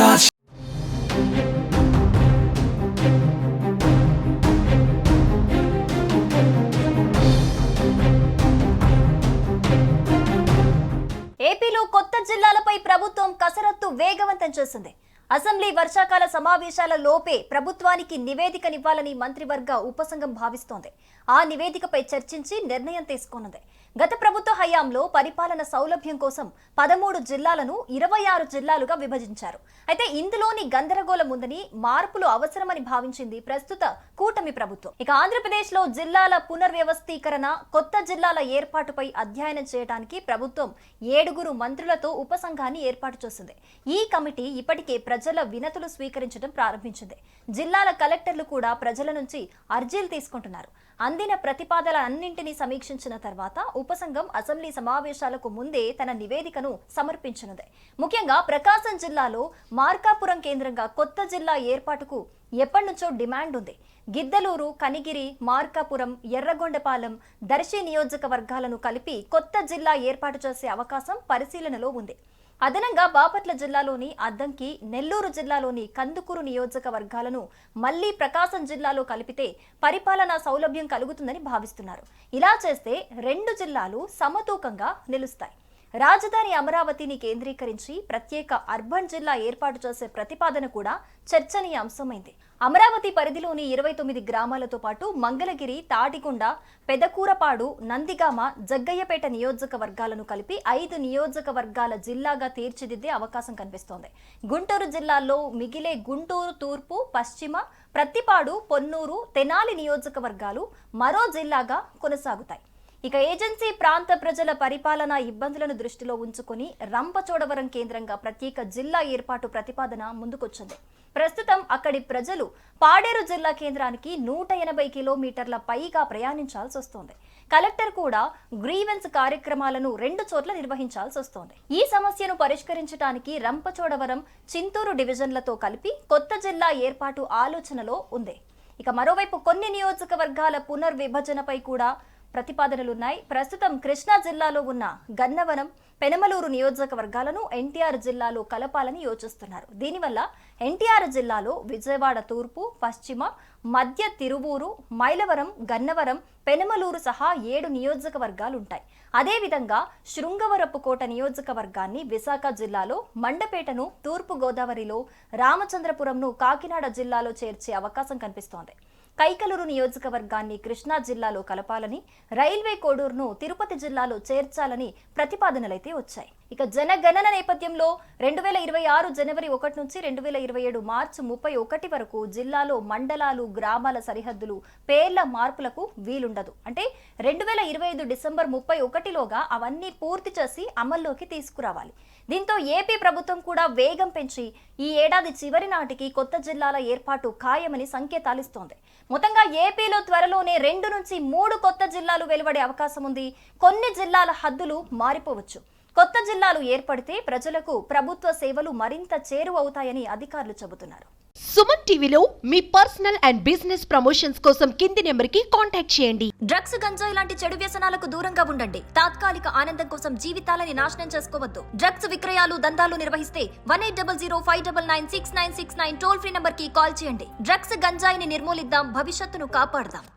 Josh. ఏపీలో కొత్త జిల్లాలపై ప్రభుత్వం కసరత్తు వేగవంతం చేసింది అసెంబ్లీ వర్షాకాల సమావేశాల లోపే ప్రభుత్వానికి నివేదికనివ్వాలని మంత్రివర్గ ఉపసంఘం భావిస్తోంది. ఆ నివేదికపై చర్చించి నిర్ణయం తీసుకోనుంది గత ప్రభుత్వ హయాంలో పరిపాలన సౌలభ్యం కోసం పదమూడు జిల్లాలను ఇరవై ఆరు జిల్లాలుగా విభజించారు. అయితే ఇందులోని గందరగోళం ఉందని మార్పులు అవసరమని భావించింది ప్రస్తుత కూటమి ప్రభుత్వం. ఇక ఆంధ్రప్రదేశ్లో జిల్లాల పునర్వ్యవస్థీకరణ కొత్త జిల్లాల ఏర్పాటుపై అధ్యయనం చేయడానికి ప్రభుత్వం ఏడుగురు మంత్రులతో ఉపసంఘాన్ని ఏర్పాటు చేసింది. ఈ కమిటీ ఇప్పటికే ప్రజల వినతులు స్వీకరించడం ప్రారంభించింది. జిల్లాల కలెక్టర్లు కూడా ప్రజల నుంచి అర్జీలు తీసుకుంటున్నారు. అందిన ప్రతిపాదన అన్నింటినీ సమీక్షించిన తర్వాత ఉపసంఘం అసెంబ్లీ సమావేశాలకు ముందే తన నివేదికను సమర్పించనుంది. ముఖ్యంగా ప్రకాశం జిల్లాలో మార్కాపురం కేంద్రంగా కొత్త జిల్లా ఏర్పాటుకు ఎప్పటి నుంచో డిమాండ్ ఉంది. గిద్దలూరు కనిగిరి మార్కాపురం ఎర్రగొండపాలెం దర్శి నియోజకవర్గాలను కలిపి కొత్త జిల్లా ఏర్పాటు చేసే అవకాశం పరిశీలనలో ఉంది. అదనంగా బాపట్ల జిల్లాలోని అద్దంకి నెల్లూరు జిల్లాలోని కందుకూరు నియోజకవర్గాలను మళ్ళీ ప్రకాశం జిల్లాలో కలిపితే పరిపాలనా సౌలభ్యం కలుగుతుందని భావిస్తున్నారు. ఇలా చేస్తే రెండు జిల్లాలు సమతూకంగా నిలుస్తాయి. రాజధాని అమరావతిని కేంద్రీకరించి ప్రత్యేక అర్బన్ జిల్లా ఏర్పాటు చేసే ప్రతిపాదన కూడా చర్చనీయాంశమైంది. అమరావతి పరిధిలోని ఇరవై తొమ్మిది గ్రామాలతో పాటు మంగళగిరి తాటికొండ పెదకూరపాడు నందిగామ జగ్గయ్యపేట నియోజకవర్గాలను కలిపి ఐదు నియోజకవర్గాల జిల్లాగా తీర్చిదిద్దే అవకాశం కనిపిస్తోంది. గుంటూరు జిల్లాలో మిగిలే గుంటూరు తూర్పు పశ్చిమ ప్రత్తిపాడు పొన్నూరు తెనాలి నియోజకవర్గాలు మరో జిల్లాగా కొనసాగుతాయి. ఇక ఏజెన్సీ ప్రాంత ప్రజల పరిపాలనా ఇబ్బందులను దృష్టిలో ఉంచుకొని రంపచోడవరం కేంద్రంగా ప్రత్యేక జిల్లా ఏర్పాటు ప్రతిపాదన ముందుకొచ్చింది. ప్రస్తుతం అక్కడి ప్రజలు పాడేరు జిల్లా కేంద్రానికి నూట ఎనభై కిలోమీటర్ల పైగా ప్రయాణించాల్సి వస్తోంది. కలెక్టర్ కూడా గ్రీవెన్స్ కార్యక్రమాలను రెండు చోట్ల నిర్వహించాల్సి వస్తోంది. ఈ సమస్యను పరిష్కరించడానికి రంపచోడవరం చింతూరు డివిజన్లతో కలిపి కొత్త జిల్లా ఏర్పాటు ఆలోచనలో ఉంది. ఇక మరోవైపు కొన్ని నియోజకవర్గాల పునర్విభజనపై కూడా ప్రతిపాదనలున్నాయి. ప్రస్తుతం కృష్ణా జిల్లాలో ఉన్న గన్నవరం పెనమలూరు నియోజకవర్గాలను ఎన్టీఆర్ జిల్లాలో కలపాలని యోచిస్తున్నారు. దీనివల్ల ఎన్టీఆర్ జిల్లాలో విజయవాడ తూర్పు పశ్చిమ మధ్య తిరువూరు మైలవరం గన్నవరం పెనమలూరు సహా ఏడు నియోజకవర్గాలు ఉంటాయి అదేవిధంగా శృంగవరపుకోట నియోజకవర్గాన్ని విశాఖ జిల్లాలో మండపేటను తూర్పు గోదావరిలో రామచంద్రపురంను కాకినాడ జిల్లాలో చేర్చే అవకాశం కనిపిస్తోంది. కైకలూరు నియోజకవర్గాన్ని కృష్ణా జిల్లాలో కలపాలని రైల్వే కోడూరును తిరుపతి జిల్లాలో చేర్చాలని ప్రతిపాదనలైతే వచ్చాయి. ఇక జనగణన నేపథ్యంలో రెండు వేల ఇరవై ఆరు జనవరి ఒకటి నుంచి రెండు వేల ఇరవై ఏడు మార్చి ముప్పై ఒకటి వరకు జిల్లాలో మండలాలు గ్రామాల సరిహద్దులు పేర్ల మార్పులకు వీలుండదు. అంటే రెండు వేల ఇరవై ఐదు డిసెంబర్ ముప్పై ఒకటిలోగా అవన్నీ పూర్తి చేసి అమల్లోకి తీసుకురావాలి. దీంతో ఏపీ ప్రభుత్వం కూడా వేగం పెంచి ఈ ఏడాది చివరి నాటికి కొత్త జిల్లాల ఏర్పాటు ఖాయమని సంకేతాలిస్తోంది. మొత్తంగా ఏపీలో త్వరలోనే రెండు నుంచి మూడు కొత్త జిల్లాలు వెలువడే అవకాశం ఉంది. కొన్ని జిల్లాల హద్దులు మారిపోవచ్చు. కొత్త జిల్లాలు ఏర్పడితే ప్రజలకు ప్రభుత్వ సేవలు మరింత చేరువవుతాయని అధికారులు చెబుతున్నారు. సుమన్ టీవీలో మీ పర్సనల్ అండ్ బిజినెస్ ప్రమోషన్స్ కోసం కింది నెంబర్కి కాంటాక్ట్ చేయండి. డ్రగ్స్ గంజాయి లాంటి చెడు వ్యసనాలకు దూరంగా ఉండండి. తాత్కాలిక ఆనందం కోసం జీవితాలని నాశనం చేసుకోవద్దు. డ్రగ్స్ విక్రయాలు దందాలు నిర్వహిస్తే one eight double zero five double nine six nine six nine toll free నంబర్కి కాల్ చేయండి. డ్రగ్స్ గంజాయిని నిర్మూలిద్దాం భవిష్యత్తును కాపాడదాం.